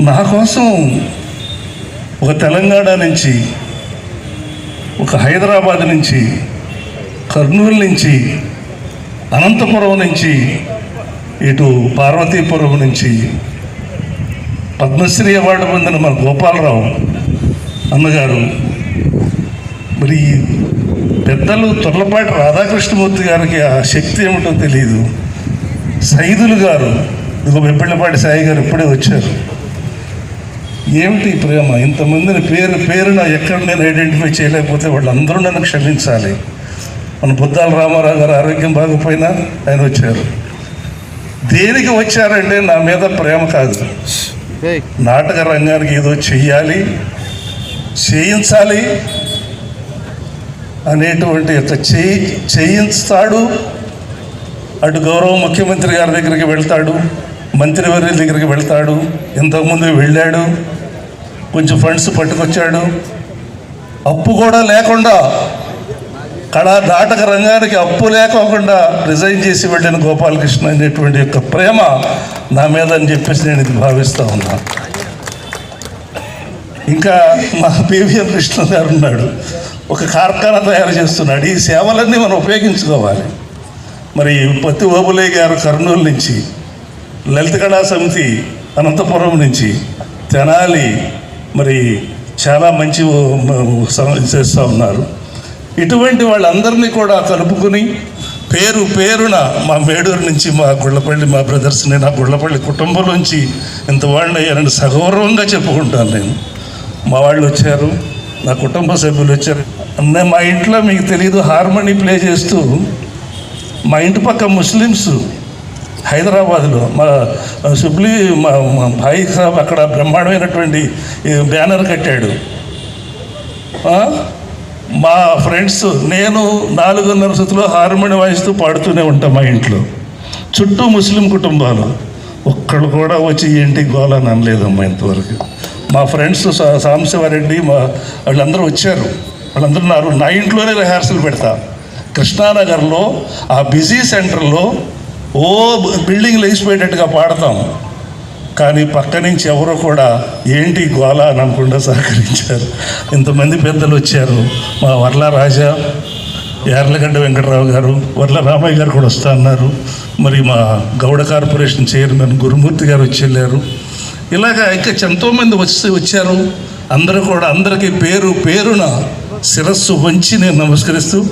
నా కోసం ఒక తెలంగాణ నుంచి ఒక హైదరాబాద్ నుంచి కర్నూలు నుంచి అనంతపురం నుంచి ఇటు పార్వతీపురం నుంచి పద్మశ్రీ అవార్డు పొందిన మన గోపాలరావు అన్నగారు మరి పెద్దలు తొర్లపాటి రాధాకృష్ణమూర్తి గారికి ఆ శక్తి ఏమిటో తెలియదు సైదులు గారు ఇదిగో వెప్పళ్ళపాటి సాయి గారు ఇప్పుడే వచ్చారు. ఏమిటి ప్రేమ? ఇంతమందిని పేరు పేరున ఎక్కడ నేను ఐడెంటిఫై చేయలేకపోతే వాళ్ళందరూ నన్ను క్షమించాలి. మన బుద్ధాల రామారావు గారు ఆరోగ్యం బాగపోయినా ఆయన వచ్చారు. దేనికి వచ్చారంటే నా మీద ప్రేమ కాదు. నాటక రంగానికి ఏదో చెయ్యాలి చేయించాలి అనేటువంటి యొక్క చేయి చేయిస్తాడు అటు గౌరవ ముఖ్యమంత్రి గారి దగ్గరికి వెళ్తాడు. మంత్రివర్యుల దగ్గరికి వెళ్తాడు. ఇంతకుముందు వెళ్ళాడు. కొంచెం ఫండ్స్ పట్టుకొచ్చాడు. అప్పు కూడా లేకుండా కళా నాటక రంగానికి అప్పు లేకోకుండా రిజైన్ చేసి వెళ్ళిన గోపాలకృష్ణ అనేటువంటి యొక్క ప్రేమ నా మీద అని చెప్పేసి నేను ఇది భావిస్తూ ఉన్నా. ఇంకా మా పివిఎం కృష్ణ గారు ఉన్నాడు. ఒక కార్ఖానా తయారు చేస్తున్నాడు. ఈ సేవలన్నీ మనం ఉపయోగించుకోవాలి. మరి పత్తి ఓబులే గారు కర్నూలు నుంచి లలిత కళా సమితి అనంతపురం నుంచి తెనాలి మరి చాలా మంచి చేస్తూ ఉన్నారు. ఇటువంటి వాళ్ళందరినీ కూడా కలుపుకుని పేరు పేరున మా మేడూరు నుంచి మా గుళ్ళపల్లి మా బ్రదర్స్ని నా గుళ్ళపల్లి కుటుంబంలోంచి ఇంత వాళ్ళని అయ్యారని సగౌరవంగా చెప్పుకుంటాను నేను. మా వాళ్ళు వచ్చారు నా కుటుంబ సభ్యులు వచ్చారు. అన్న మా ఇంట్లో మీకు తెలియదు హార్మోనీ ప్లే చేస్తూ మా ఇంటి పక్క ముస్లిమ్స్ హైదరాబాద్లో మా సుబ్లీ మా మా భాయి సాబ్ అక్కడ బ్రహ్మాండమైనటువంటి బ్యానర్ కట్టాడు. మా ఫ్రెండ్స్ నేను నాలుగున్నర శృతిలో హార్మోని వాయిస్తూ పాడుతూనే ఉంటాం మా ఇంట్లో. చుట్టూ ముస్లిం కుటుంబాలు. ఒక్కళ్ళు కూడా వచ్చి ఏంటి గోల అనలేదమ్మా ఇంతవరకు. మా ఫ్రెండ్స్ సా- మా వాళ్ళందరూ వచ్చారు. వాళ్ళందరూ నా నా ఇంట్లోనే రిహార్సల్ పెడతా. కృష్ణానగర్లో ఆ బిజీ సెంటర్లో ఓ బిల్డింగ్ వేసిపోయేటట్టుగా పాడతాం. కానీ పక్క నుంచి ఎవరో కూడా ఏంటి గోల అని అనుకుండా సహకరించారు. ఇంతమంది పెద్దలు వచ్చారు. మా వర్ల రాజా యార్లగడ్డ వెంకటరావు గారు వర్ల రామయ్య గారు కూడా వస్తా అన్నారు. మరి మా గౌడ కార్పొరేషన్ చైర్మన్ గురుమూర్తి గారు వచ్చి వెళ్ళారు. ఇలాగా ఇంకా ఎంతోమంది వచ్చి వచ్చారు. అందరూ కూడా అందరికీ పేరు పేరున శిరస్సు వంచి నేను నమస్కరిస్తూ